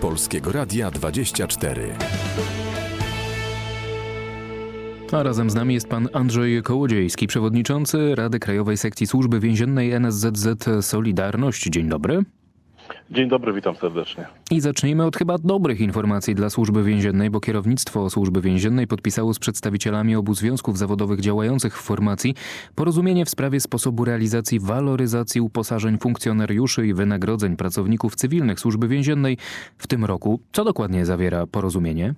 Polskiego Radia 24. A razem z nami jest pan Andrzej Kołodziejski, przewodniczący Rady Krajowej Sekcji Służby Więziennej NSZZ Solidarność. Dzień dobry. Dzień dobry, witam serdecznie. I zacznijmy od chyba dobrych informacji dla Służby Więziennej, bo kierownictwo Służby Więziennej podpisało z przedstawicielami obu związków zawodowych działających w formacji porozumienie w sprawie sposobu realizacji waloryzacji uposażeń funkcjonariuszy i wynagrodzeń pracowników cywilnych Służby Więziennej w tym roku. Co dokładnie zawiera porozumienie?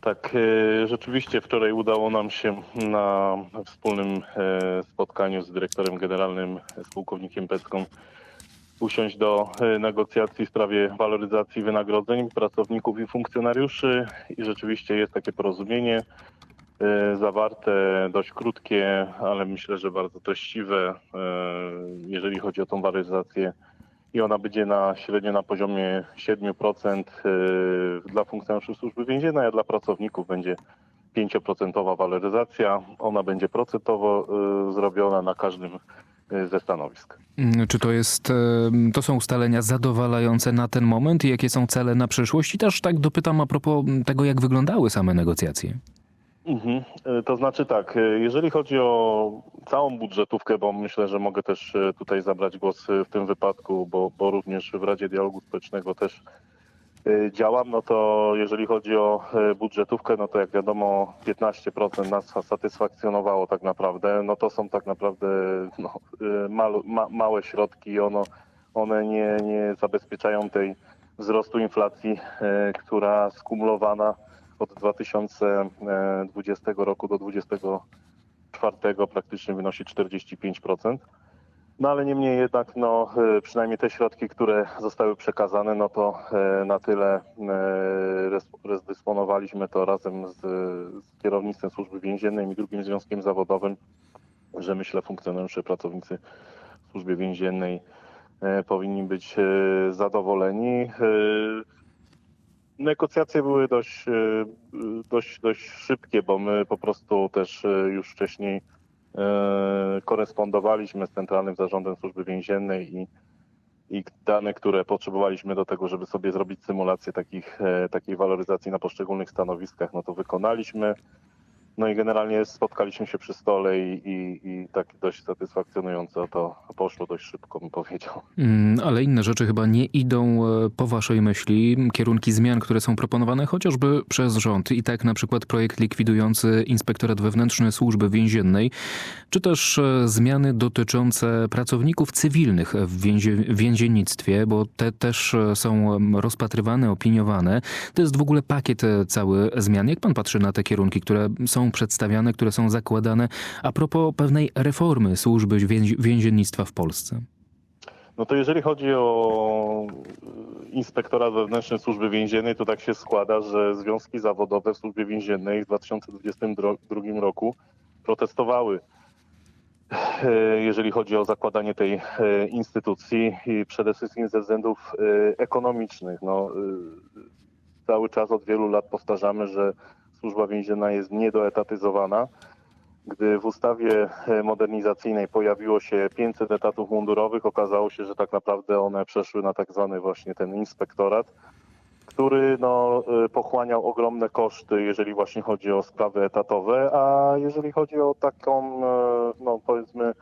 Tak, e, rzeczywiście wczoraj udało nam się na wspólnym e, spotkaniu z dyrektorem generalnym, z pułkownikiem Pecką, usiąść do e, negocjacji w sprawie waloryzacji wynagrodzeń pracowników i funkcjonariuszy i rzeczywiście jest takie porozumienie e, zawarte, dość krótkie, ale myślę, że bardzo treściwe, e, jeżeli chodzi o tą waloryzację i ona będzie na średnio na poziomie 7% y, dla funkcjonariuszy służby więziennej, a dla pracowników będzie 5% waloryzacja. Ona będzie procentowo zrobiona na każdym ze stanowisk. Mm, Czy to jest, to są ustalenia zadowalające na ten moment i jakie są cele na przyszłość? I też tak dopytam a propos tego, jak wyglądały same negocjacje. Mhm. Y, To znaczy tak, y, jeżeli chodzi o całą budżetówkę, bo myślę, że mogę też y, tutaj zabrać głos y, w tym wypadku, bo, bo również w Radzie Dialogu Społecznego też y, działam, no to jeżeli chodzi o y, budżetówkę, no to jak wiadomo 15% nas satysfakcjonowało tak naprawdę, no to są tak naprawdę no, y, ma, małe środki i ono, one nie, nie zabezpieczają tej wzrostu inflacji, y, która skumulowana od 2020 roku do 2024 praktycznie wynosi 45%. No ale niemniej jednak, no, y, przynajmniej te środki, które zostały przekazane, no to y, na tyle res- rozdysponowaliśmy to razem z, z kierownictwem służby więziennej i drugim związkiem zawodowym, że myślę funkcjonariusze, pracownicy w służbie więziennej powinni być zadowoleni. Negocjacje były dość, dość, dość szybkie, bo my po prostu też już wcześniej korespondowaliśmy z Centralnym Zarządem Służby Więziennej i, i dane, które potrzebowaliśmy do tego, żeby sobie zrobić symulację takich, e, takiej waloryzacji na poszczególnych stanowiskach, no to wykonaliśmy. No i generalnie spotkaliśmy się przy stole i, i, i tak dość satysfakcjonująco to poszło dość szybko, bym powiedział. Mm, Ale inne rzeczy chyba nie idą e, po waszej myśli. Kierunki zmian, które są proponowane chociażby przez rząd i tak na przykład projekt likwidujący Inspektorat Wewnętrzny Służby Więziennej, czy też e, zmiany dotyczące pracowników cywilnych w więzie, więziennictwie, bo te też e, są rozpatrywane, opiniowane. To jest w ogóle pakiet cały zmian. Jak pan patrzy na te kierunki, które są przedstawiane, które są zakładane a propos pewnej reformy służby więzi- więziennictwa w Polsce? No to jeżeli chodzi o Inspektorat Wewnętrzny Służby Więziennej, to tak się składa, że związki zawodowe w Służbie Więziennej w 2022 roku protestowały, e, jeżeli chodzi o zakładanie tej e, instytucji i przede wszystkim ze względów e, ekonomicznych. No, cały czas od wielu lat powtarzamy, że Służba Więzienna jest niedoetatyzowana. Gdy w ustawie e, modernizacyjnej pojawiło się 500 etatów mundurowych, okazało się, że tak naprawdę one przeszły na tak zwany właśnie ten inspektorat, który no, e, pochłaniał ogromne koszty, jeżeli właśnie chodzi o sprawy etatowe, a jeżeli chodzi o taką, e, no powiedzmy,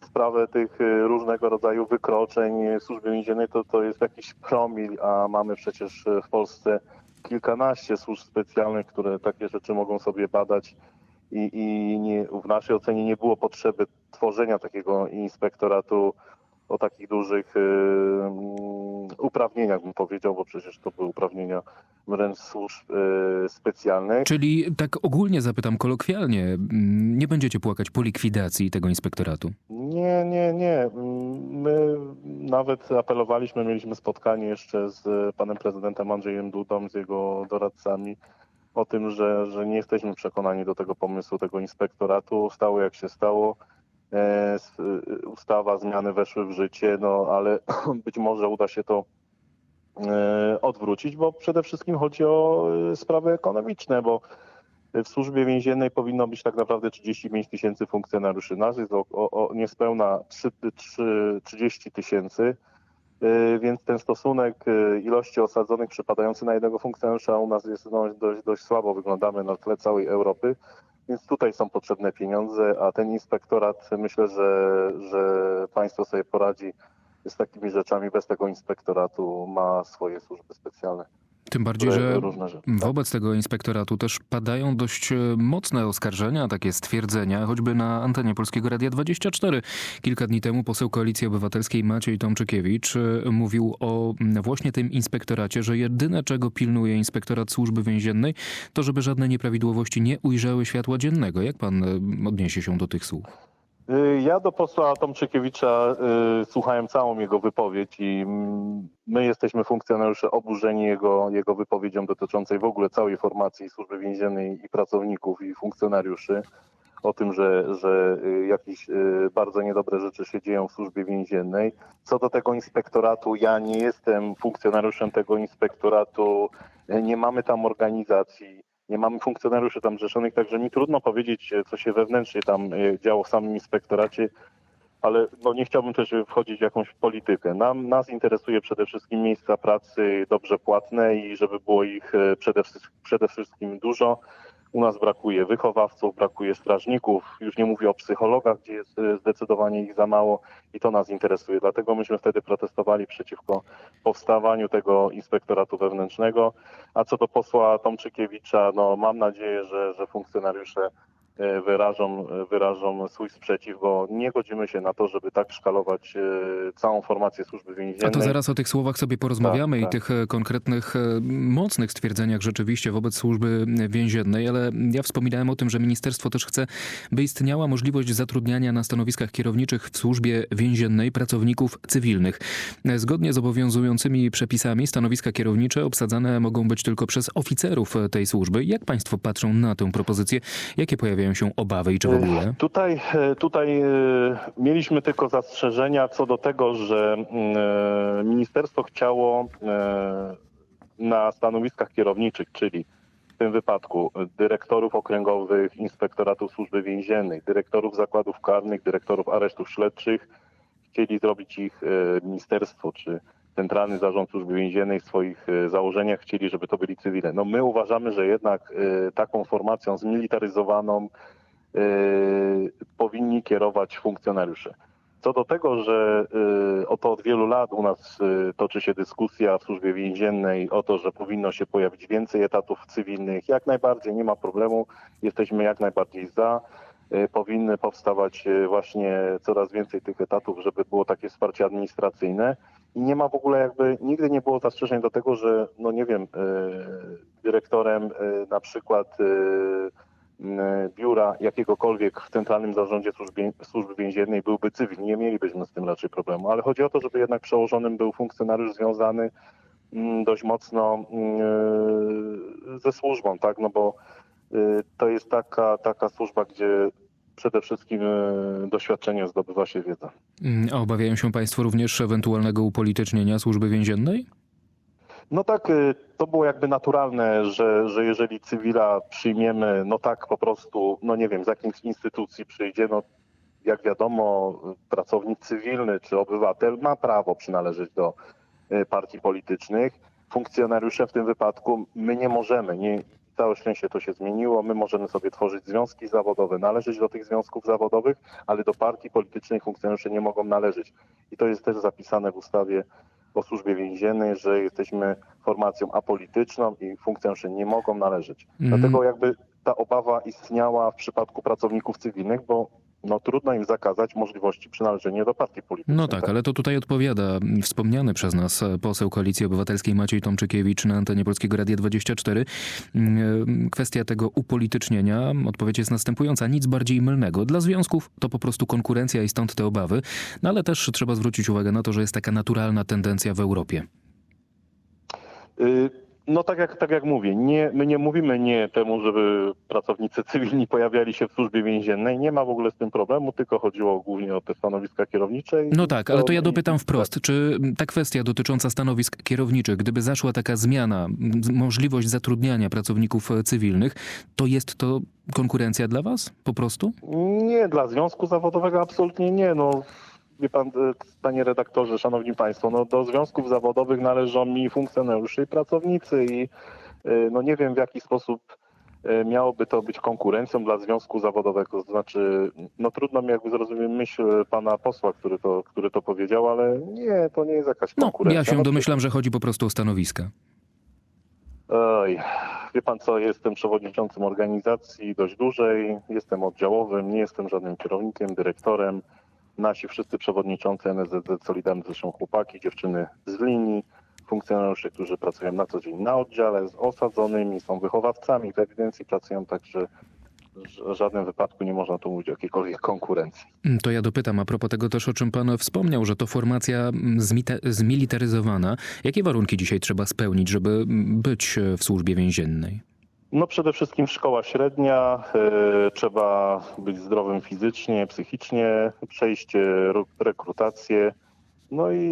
sprawę tych różnego rodzaju wykroczeń w służbie więziennej, to to jest jakiś promil, a mamy przecież w Polsce kilkanaście służb specjalnych, które takie rzeczy mogą sobie badać i, i nie, w naszej ocenie nie było potrzeby tworzenia takiego inspektoratu o takich dużych y, mm, uprawnieniach, bym powiedział, bo przecież to były uprawnienia wręcz służb y, specjalnych. Czyli tak ogólnie zapytam kolokwialnie, mm, nie będziecie płakać po likwidacji tego inspektoratu? Nie, nie, nie. My nawet apelowaliśmy, mieliśmy spotkanie jeszcze z panem prezydentem Andrzejem Dudą, z jego doradcami o tym, że, że nie jesteśmy przekonani do tego pomysłu, tego inspektoratu. Stało jak się stało. E, y, Ustawa, zmiany weszły w życie, no ale być może uda się to e, odwrócić, bo przede wszystkim chodzi o e, sprawy ekonomiczne, bo w służbie więziennej powinno być tak naprawdę 35 tysięcy funkcjonariuszy. Nas jest o, o, niespełna 3, 3, 30 tysięcy. Więc ten stosunek ilości osadzonych przypadający na jednego funkcjonariusza u nas jest dość, dość słabo, wyglądamy na tle całej Europy, więc tutaj są potrzebne pieniądze, a ten inspektorat myślę, że, że państwo sobie poradzi z takimi rzeczami. Bez tego inspektoratu ma swoje służby specjalne. Tym bardziej, że rzeczy. wobec tego inspektoratu też padają dość e, mocne oskarżenia, takie stwierdzenia, choćby na antenie Polskiego Radia 24. Kilka dni temu poseł Koalicji Obywatelskiej Maciej Tomczykiewicz e, mówił o właśnie tym inspektoracie, że jedyne czego pilnuje inspektorat służby więziennej, to żeby żadne nieprawidłowości nie ujrzały światła dziennego. Jak pan e, odniesie się do tych słów? Y, Ja do posła Tomczykiewicza y, słuchałem całą jego wypowiedź i my jesteśmy funkcjonariusze oburzeni jego, jego wypowiedzią dotyczącej w ogóle całej formacji służby więziennej i pracowników i funkcjonariuszy o tym, że, że y, jakieś bardzo niedobre rzeczy się dzieją w służbie więziennej. Co do tego inspektoratu, ja nie jestem funkcjonariuszem tego inspektoratu, nie mamy tam organizacji, nie mamy funkcjonariuszy tam zrzeszonych, także mi trudno powiedzieć, e, co się wewnętrznie tam e, działo w samym inspektoracie, ale no nie chciałbym też wchodzić w jakąś politykę. Nam, nas interesuje przede wszystkim miejsca pracy dobrze płatne i żeby było ich e, przede, przede wszystkim dużo. U nas brakuje wychowawców, brakuje strażników, już nie mówię o psychologach, gdzie jest e, zdecydowanie ich za mało i to nas interesuje. Dlatego myśmy wtedy protestowali przeciwko powstawaniu tego inspektoratu wewnętrznego. A co do posła Tomczykiewicza, no mam nadzieję, że, że funkcjonariusze wyrażą, e, wyrażą swój sprzeciw, bo nie godzimy się na to, żeby tak szkalować e, całą formację służby więziennej. A to zaraz o tych słowach sobie porozmawiamy Tak, i tak. tych e, konkretnych, e, mocnych stwierdzeniach rzeczywiście wobec służby więziennej, ale ja wspominałem o tym, że ministerstwo też chce, by istniała możliwość zatrudniania na stanowiskach kierowniczych w służbie więziennej pracowników cywilnych. E, Zgodnie z obowiązującymi przepisami stanowiska kierownicze obsadzane mogą być tylko przez oficerów e, tej służby. Jak państwo patrzą na tę propozycję? Jakie pojawiają się obawy i czy w ogóle? Tutaj, e, tutaj e, mieliśmy tylko zastrzeżenia co do tego, że mm, e, ministerstwo chciało e, na stanowiskach kierowniczych, czyli w tym wypadku dyrektorów okręgowych, inspektoratów służby więziennej, dyrektorów zakładów karnych, dyrektorów aresztów śledczych, chcieli zrobić ich e, ministerstwo czy Centralny Zarząd Służby Więziennej w swoich e, założeniach chcieli, żeby to byli cywile. No my uważamy, że jednak e, taką formacją zmilitaryzowaną y, powinni kierować funkcjonariusze. Co do tego, że oto od wielu lat u nas toczy się dyskusja w służbie więziennej o to, że powinno się pojawić więcej etatów cywilnych, jak najbardziej nie ma problemu, jesteśmy jak najbardziej za. Powinny powstawać właśnie coraz więcej tych etatów, żeby było takie wsparcie administracyjne. I nie ma w ogóle jakby, nigdy nie było zastrzeżeń do tego, że no nie wiem, y, dyrektorem y, na przykład y, biura jakiegokolwiek w Centralnym Zarządzie Służby, Służby Więziennej byłby cywil. Nie mielibyśmy z tym raczej problemu, ale chodzi o to, żeby jednak przełożonym był funkcjonariusz związany dość mocno ze służbą, tak, no bo to jest taka, taka służba, gdzie przede wszystkim y, doświadczenie zdobywa się wiedza. Mm, A obawiają się państwo również ewentualnego upolitycznienia służby więziennej? No tak, y, to było jakby naturalne, że, że jeżeli cywila przyjmiemy, no tak po prostu, no nie wiem, z jakiejś instytucji przyjdzie, no jak wiadomo, pracownik cywilny czy obywatel ma prawo przynależeć do y, partii politycznych. Funkcjonariusze w tym wypadku my nie możemy, nie, całe szczęście to się zmieniło, my możemy sobie tworzyć związki zawodowe, należeć do tych związków zawodowych, ale do partii politycznej funkcjonariusze nie mogą należeć. I to jest też zapisane w ustawie o służbie więziennej, że jesteśmy formacją apolityczną i funkcjonariusze nie mogą należeć. Mhm. Dlatego jakby ta obawa istniała w przypadku pracowników cywilnych, bo no, trudno im zakazać możliwości przynależenia do partii politycznej. No tak, ale to tutaj odpowiada wspomniany przez nas poseł Koalicji Obywatelskiej Maciej Tomczykiewicz na antenie Polskiego Radia 24. Mm, Kwestia tego upolitycznienia, odpowiedź jest następująca. Nic bardziej mylnego. Dla związków to po prostu konkurencja i stąd te obawy, no ale też trzeba zwrócić uwagę na to, że jest taka naturalna tendencja w Europie. Y, No tak jak, tak jak mówię, nie, my nie mówimy nie temu, żeby pracownicy cywilni pojawiali się w służbie więziennej. Nie ma w ogóle z tym problemu, tylko chodziło głównie o te stanowiska kierownicze. No tak, ale to ja dopytam wprost. Czy ta kwestia dotycząca stanowisk kierowniczych, gdyby zaszła taka zmiana, możliwość zatrudniania pracowników e, cywilnych, to jest to konkurencja dla was? Po prostu? Nie, dla związku zawodowego absolutnie nie. No, wie pan, e, panie redaktorze, szanowni państwo, no do związków zawodowych należą mi funkcjonariusze i pracownicy i e, no nie wiem w jaki sposób e, miałoby to być konkurencją dla związku zawodowego. To znaczy, no trudno mi jakby zrozumieć myśl pana posła, który to, który to powiedział, ale nie, to nie jest jakaś No, konkurencja. ja się No, domyślam, że chodzi po prostu o stanowiska. Oj, wie pan co, jestem przewodniczącym organizacji dość dużej, jestem oddziałowym, nie jestem żadnym kierownikiem, dyrektorem. Nasi wszyscy przewodniczący NSZZ Solidarni to są chłopaki, dziewczyny z linii, funkcjonariusze, którzy pracują na co dzień na oddziale, z osadzonymi, są wychowawcami, w ewidencji pracują, także w żadnym wypadku nie można tu mówić o jakiejkolwiek konkurencji. Mm, To ja dopytam a propos tego też, o czym pan wspomniał, że to formacja mm, zmilitaryzowana. Jakie warunki dzisiaj trzeba spełnić, żeby mm, być e, w służbie więziennej? No przede wszystkim szkoła średnia, e, trzeba być zdrowym fizycznie, psychicznie, przejście ru- rekrutację, no i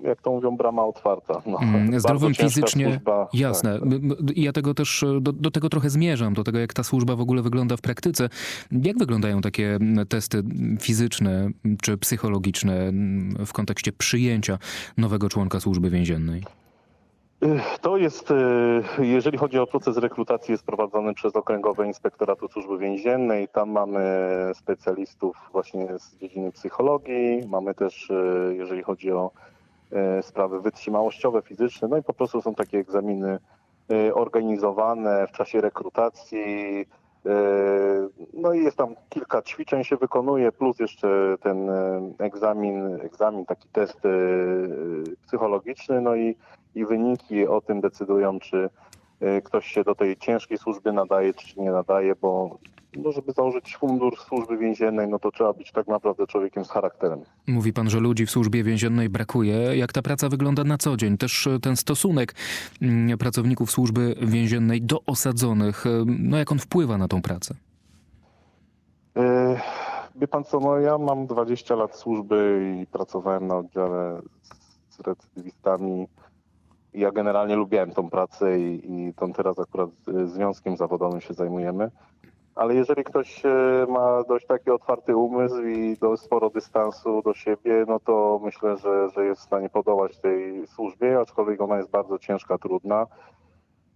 jak to mówią, brama otwarta. No, Mm, Zdrowym fizycznie, służba. jasne. Tak, tak. M- m- Ja tego też, e, do, do tego trochę zmierzam, do tego jak ta służba w ogóle wygląda w praktyce. Jak wyglądają takie testy fizyczne czy psychologiczne w kontekście przyjęcia nowego członka służby więziennej? To jest, e, jeżeli chodzi o proces rekrutacji, jest prowadzony przez Okręgowe Inspektoratu Służby Więziennej. Tam mamy specjalistów właśnie z dziedziny psychologii, mamy też, e, jeżeli chodzi o e, sprawy wytrzymałościowe, fizyczne, no i po prostu są takie egzaminy organizowane w czasie rekrutacji. No i jest tam kilka ćwiczeń się wykonuje, plus jeszcze ten egzamin, egzamin taki test psychologiczny, no i i wyniki o tym decydują, czy y, ktoś się do tej ciężkiej służby nadaje, czy nie nadaje, bo no, żeby założyć fundur służby więziennej, no to trzeba być tak naprawdę człowiekiem z charakterem. Mówi pan, że ludzi w służbie więziennej brakuje. Jak ta praca wygląda na co dzień? Też e, ten stosunek mm, pracowników służby więziennej do osadzonych, e, no jak on wpływa na tą pracę? Wie pan co, no ja mam 20 lat służby i pracowałem na oddziale z- z recydywistami. Ja generalnie lubiłem tą pracę i, i tą teraz akurat związkiem zawodowym się zajmujemy. Ale jeżeli ktoś e, ma dość taki otwarty umysł i do, sporo dystansu do siebie, no to myślę, że, że jest w stanie podołać tej służbie, aczkolwiek ona jest bardzo ciężka, trudna.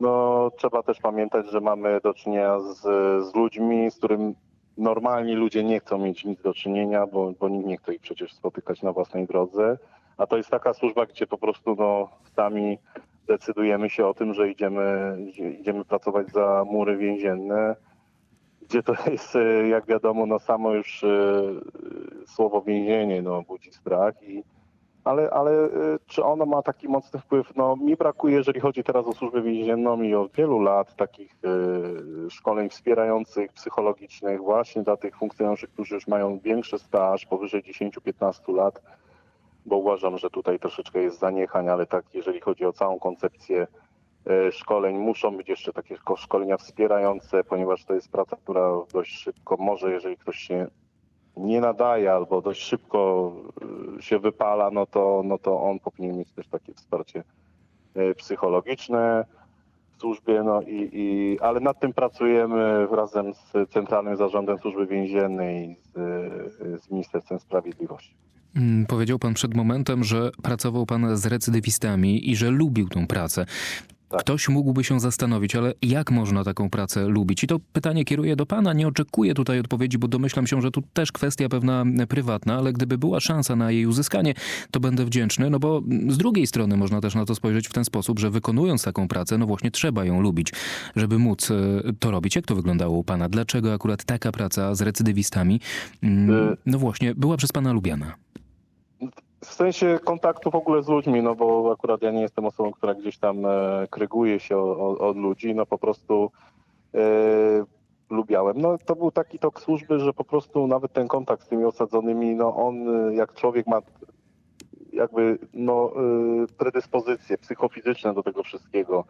No, trzeba też pamiętać, że mamy do czynienia z, z ludźmi, z którym normalni ludzie nie chcą mieć nic do czynienia, bo, bo nikt nie chce ich przecież spotykać na własnej drodze. A to jest taka służba, gdzie po prostu no, sami decydujemy się o tym, że idziemy, idzie- idziemy pracować za mury więzienne, gdzie to jest, e, jak wiadomo, no samo już e, słowo więzienie no, budzi strach. I, ale, ale e, czy ono ma taki mocny wpływ? No mi brakuje, jeżeli chodzi teraz o służbę więzienną i od wielu lat takich szkoleń wspierających, psychologicznych właśnie dla tych funkcjonariuszy, którzy już mają większy staż, powyżej 10-15 lat, bo uważam, że tutaj troszeczkę jest zaniechań, ale tak jeżeli chodzi o całą koncepcję e, szkoleń, muszą być jeszcze takie szko- szkolenia wspierające, ponieważ to jest praca, która dość szybko może, jeżeli ktoś się nie nadaje albo dość szybko e, się wypala, no to, no to on powinien mieć też takie wsparcie e, psychologiczne w służbie, no i, i, ale nad tym pracujemy razem z Centralnym Zarządem Służby Więziennej i z, z Ministerstwem Sprawiedliwości. Mm, Powiedział pan przed momentem, że pracował pan z recydywistami i że lubił tą pracę. Tak. Ktoś mógłby się zastanowić, ale jak można taką pracę lubić? I to pytanie kieruję do pana. Nie oczekuję tutaj odpowiedzi, bo domyślam się, że tu też kwestia pewna prywatna, ale gdyby była szansa na jej uzyskanie, to będę wdzięczny, no bo z drugiej strony można też na to spojrzeć w ten sposób, że wykonując taką pracę, no właśnie trzeba ją lubić, żeby móc e, to robić. Jak to wyglądało u pana? Dlaczego akurat taka praca z recydywistami, mm, Y- no właśnie, była przez pana lubiana? W sensie kontaktu w ogóle z ludźmi, no bo akurat ja nie jestem osobą, która gdzieś tam e, kryguje się od ludzi, no po prostu e, lubiałem. No to był taki tok służby, że po prostu nawet ten kontakt z tymi osadzonymi, no on e, jak człowiek ma jakby no e, predyspozycje psychofizyczne do tego wszystkiego,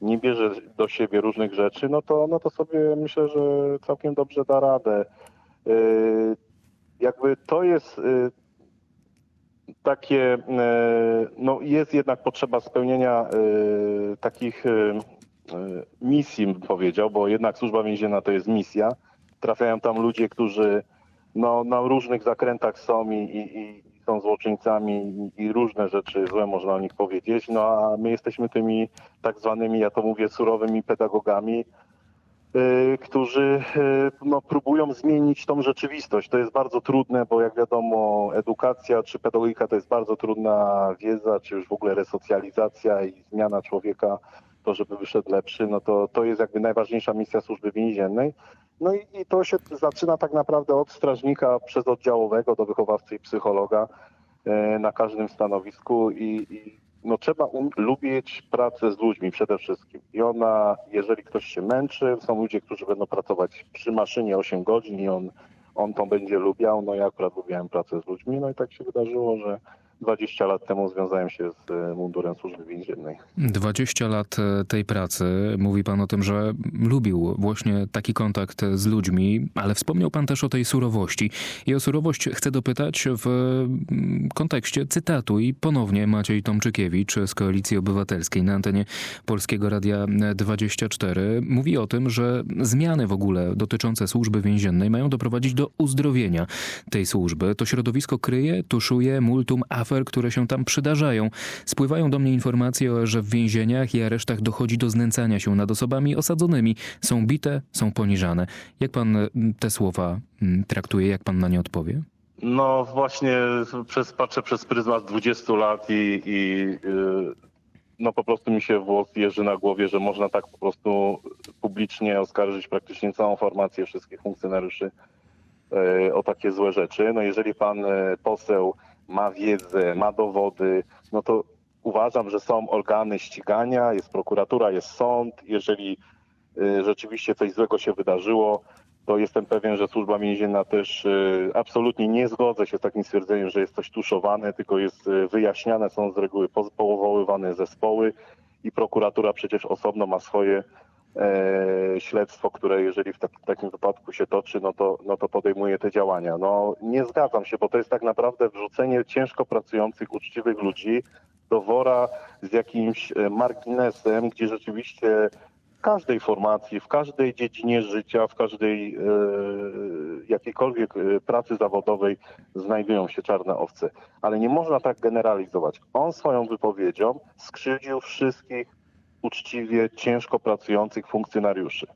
nie bierze do siebie różnych rzeczy, no to, no to sobie myślę, że całkiem dobrze da radę. E, Jakby to jest e, takie, e, no jest jednak potrzeba spełnienia e, takich e, misji, bym powiedział, bo jednak służba więzienna to jest misja. Trafiają tam ludzie, którzy no, na różnych zakrętach są i, i, i są złoczyńcami i, i różne rzeczy złe można o nich powiedzieć, no a my jesteśmy tymi tak zwanymi, ja to mówię, surowymi pedagogami, którzy y, no, próbują zmienić tą rzeczywistość. To jest bardzo trudne, bo jak wiadomo, edukacja czy pedagogika to jest bardzo trudna wiedza, czy już w ogóle resocjalizacja i zmiana człowieka, to żeby wyszedł lepszy, no to, to jest jakby najważniejsza misja służby więziennej. No i, i to się zaczyna tak naprawdę od strażnika przez oddziałowego do wychowawcy i psychologa e, na każdym stanowisku i, i no trzeba um, lubić pracę z ludźmi przede wszystkim. I ona, jeżeli ktoś się męczy, są ludzie, którzy będą pracować przy maszynie 8 godzin i on, on to będzie lubiał. No ja akurat lubiłem pracę z ludźmi, no i tak się wydarzyło, że 20 lat temu związałem się z e, mundurem służby więziennej. 20 lat e, tej pracy. Mówi pan o tym, że lubił właśnie taki kontakt z ludźmi, ale wspomniał pan też o tej surowości. I o surowość chcę dopytać w mm, kontekście cytatu. I ponownie Maciej Tomczykiewicz z Koalicji Obywatelskiej na antenie Polskiego Radia 24 mówi o tym, że zmiany w ogóle dotyczące służby więziennej mają doprowadzić do uzdrowienia tej służby. To środowisko kryje, tuszuje multum afer, które się tam przydarzają. Spływają do mnie informacje, że w więzieniach i aresztach dochodzi do znęcania się nad osobami osadzonymi. Są bite, są poniżane. Jak pan mm, te słowa mm, traktuje? Jak pan na nie odpowie? No właśnie przez, patrzę przez pryzmat 20 lat i, i yy, no po prostu mi się włos jeży na głowie, że można tak po prostu publicznie oskarżyć praktycznie całą formację wszystkich funkcjonariuszy yy, o takie złe rzeczy. No jeżeli pan yy, poseł ma wiedzę, ma dowody, no to uważam, że są organy ścigania, jest prokuratura, jest sąd. Jeżeli y, rzeczywiście coś złego się wydarzyło, to jestem pewien, że służba więzienna też y, absolutnie nie zgodzę się z takim stwierdzeniem, że jest coś tuszowane, tylko jest y, wyjaśniane, są z reguły po- powoływane zespoły i prokuratura przecież osobno ma swoje e, śledztwo, które jeżeli w tak, takim wypadku się toczy, no to, no to podejmuje te działania. No nie zgadzam się, bo to jest tak naprawdę wrzucenie ciężko pracujących, uczciwych ludzi do wora z jakimś e, marginesem, gdzie rzeczywiście w każdej formacji, w każdej dziedzinie życia, w każdej e, jakiejkolwiek e, pracy zawodowej znajdują się czarne owce. Ale nie można tak generalizować. On swoją wypowiedzią skrzywdził wszystkich uczciwie, ciężko pracujących funkcjonariuszy.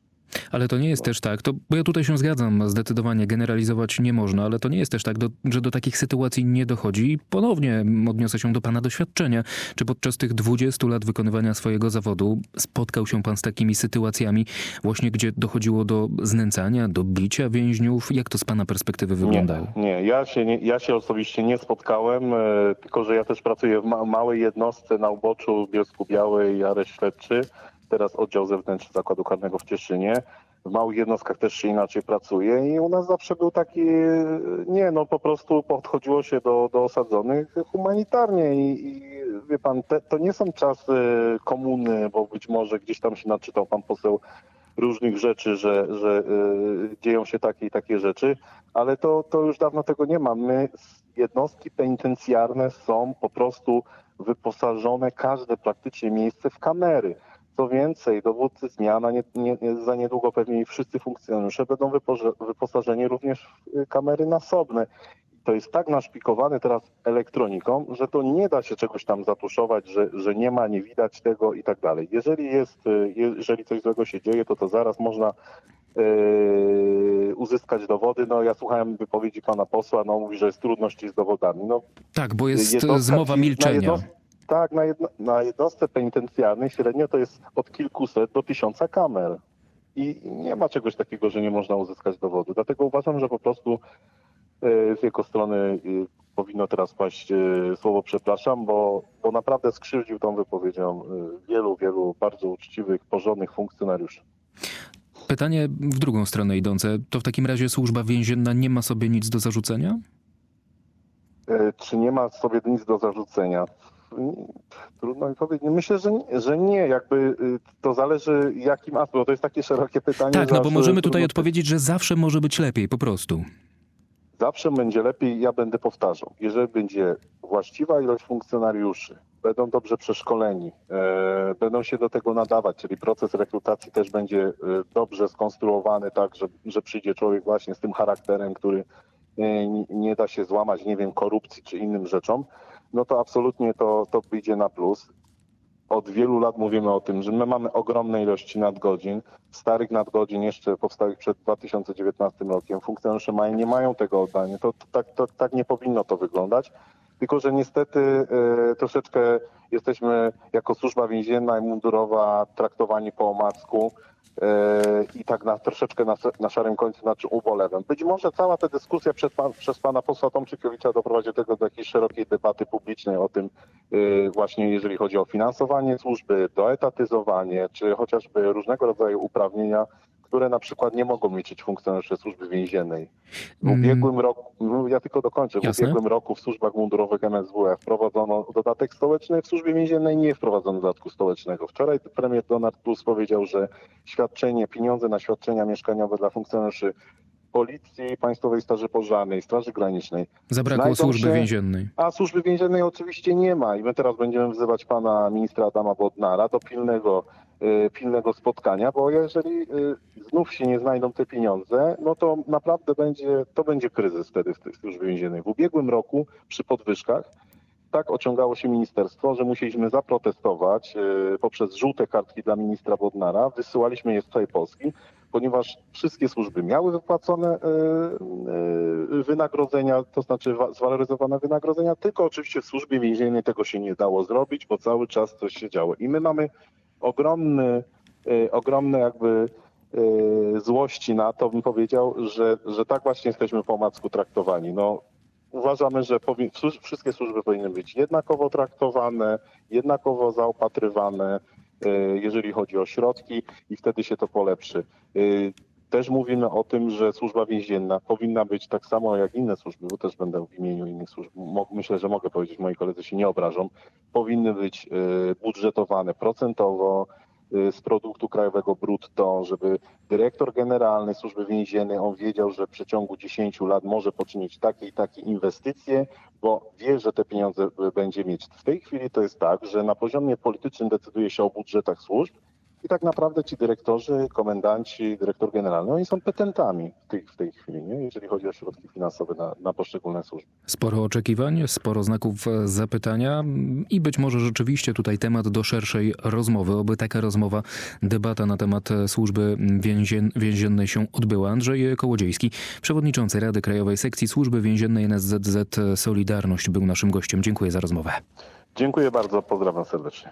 Ale to nie jest też tak, to, bo ja tutaj się zgadzam, zdecydowanie generalizować nie można, ale to nie jest też tak, do, że do takich sytuacji nie dochodzi. I ponownie odniosę się do pana doświadczenia. Czy podczas tych 20 lat wykonywania swojego zawodu spotkał się pan z takimi sytuacjami, właśnie gdzie dochodziło do znęcania, do bicia więźniów? Jak to z pana perspektywy wyglądało? Nie, nie, ja się, nie, ja się osobiście nie spotkałem, e, tylko że ja też pracuję w ma- małej jednostce na uboczu Bielsku Białej, areszt śledczy, teraz oddział zewnętrzny Zakładu Karnego w Cieszynie. W małych jednostkach też się inaczej pracuje i u nas zawsze był taki, nie no po prostu podchodziło się do, do osadzonych humanitarnie i, i wie pan, te, to nie są czasy komuny, bo być może gdzieś tam się naczytał pan poseł różnych rzeczy, że, że y, dzieją się takie i takie rzeczy, ale to, to już dawno tego nie ma. My, jednostki penitencjarne są po prostu wyposażone, każde praktycznie miejsce w kamery. Co więcej, dowódcy zmiana, nie, nie, nie, za niedługo pewnie wszyscy funkcjonariusze będą wypoże- wyposażeni również w y, kamery nasobne. To jest tak naszpikowane teraz elektroniką, że to nie da się czegoś tam zatuszować, że, że nie ma, nie widać tego i tak dalej. Jeżeli jest, y, jeżeli coś złego się dzieje, to to zaraz można yy, uzyskać dowody. No ja słuchałem wypowiedzi pana posła, no mówi, że jest trudności z dowodami. No Tak, bo jest Jednostka zmowa milczenia. jedno- Tak, na, jedno, na jednostce penitencjarnej średnio to jest od kilkuset do tysiąca kamer. I nie ma czegoś takiego, że nie można uzyskać dowodu. Dlatego uważam, że po prostu e, z jego strony e, powinno teraz paść e, słowo przepraszam, bo, bo naprawdę skrzywdził tą wypowiedzią wielu, wielu bardzo uczciwych, porządnych funkcjonariuszy. Pytanie w drugą stronę idące. To w takim razie służba więzienna nie ma sobie nic do zarzucenia? Czy nie ma sobie nic do zarzucenia? Trudno mi powiedzieć. Myślę, że, nie- że nie. Jakby y, to zależy jakim aspektem, bo to jest takie szerokie pytanie. Tak, no bo zawsze możemy tutaj trudno- odpowiedzieć, że zawsze może być lepiej, po prostu. Zawsze będzie lepiej, ja będę powtarzał. Jeżeli będzie właściwa ilość funkcjonariuszy, będą dobrze przeszkoleni, e, będą się do tego nadawać, czyli proces rekrutacji też będzie e, dobrze skonstruowany, tak, że, że przyjdzie człowiek właśnie z tym charakterem, który nie- nie da się złamać, nie wiem, korupcji czy innym rzeczom, no to absolutnie to, to wyjdzie na plus. Od wielu lat mówimy o tym, że my mamy ogromne ilości nadgodzin, starych nadgodzin jeszcze powstałych przed 2019 rokiem. Funkcjonariusze mają, nie mają tego oddania. To, to, tak, to tak nie powinno to wyglądać. Tylko, że niestety e, troszeczkę jesteśmy jako służba więzienna i mundurowa traktowani po omacku e, i tak na, troszeczkę na, na szarym końcu, znaczy ubolewem. Być może cała ta dyskusja przed pan, przez pana posła Tomczykiewicza doprowadzi do tego do jakiejś szerokiej debaty publicznej o tym, e, właśnie jeżeli chodzi o finansowanie służby, doetatyzowanie, czy chociażby różnego rodzaju uprawnienia, które na przykład nie mogą liczyć funkcjonariusze służby więziennej. W Mm. ubiegłym roku, no ja tylko dokończę, w Jasne. ubiegłym roku w służbach mundurowych MSWE wprowadzono dodatek stołeczny, w służbie więziennej nie wprowadzono dodatku stołecznego. Wczoraj premier Donald Tusk powiedział, że świadczenie, pieniądze na świadczenia mieszkaniowe dla funkcjonariuszy Policji, Państwowej Straży Pożarnej, Straży Granicznej, Zabrakło służby się- więziennej. a służby więziennej oczywiście nie ma i my teraz będziemy wzywać pana ministra Adama Bodnara do pilnego, pilnego spotkania, bo jeżeli y, znów się nie znajdą te pieniądze, no to naprawdę będzie, to będzie kryzys wtedy w tej służbie więziennej. W ubiegłym roku przy podwyżkach tak ociągało się ministerstwo, że musieliśmy zaprotestować y, poprzez żółte kartki dla ministra Bodnara. Wysyłaliśmy je z całej Polski, ponieważ wszystkie służby miały wypłacone y, y, wynagrodzenia, to znaczy wa- zwaloryzowane wynagrodzenia, tylko oczywiście w służbie więziennej tego się nie dało zrobić, bo cały czas coś się działo. I my mamy ogromny, y, ogromne jakby y, złości na to, bym powiedział, że, że tak właśnie jesteśmy po omacku traktowani. No, uważamy, że wszystkie służby powinny być jednakowo traktowane, jednakowo zaopatrywane, y, jeżeli chodzi o środki i wtedy się to polepszy. Też mówimy o tym, że służba więzienna powinna być tak samo jak inne służby, bo też będę w imieniu innych służb, myślę, że mogę powiedzieć, moi koledzy się nie obrażą, powinny być y, budżetowane procentowo y, z produktu krajowego brutto, żeby dyrektor generalny służby więziennej, on wiedział, że w przeciągu 10 lat może poczynić takie i takie inwestycje, bo wie, że te pieniądze y, będzie mieć. W tej chwili to jest tak, że na poziomie politycznym decyduje się o budżetach służb i tak naprawdę ci dyrektorzy, komendanci, dyrektor generalny, oni są petentami w tej, w tej chwili, nie? jeżeli chodzi o środki finansowe na, na poszczególne służby. Sporo oczekiwań, sporo znaków e, zapytania i być może rzeczywiście tutaj temat do szerszej rozmowy. Oby taka rozmowa, debata na temat e, służby więzien, więziennej się odbyła. Andrzej Kołodziejski, przewodniczący Rady Krajowej Sekcji Służby Więziennej NSZZ Solidarność był naszym gościem. Dziękuję za rozmowę. Dziękuję bardzo, pozdrawiam serdecznie.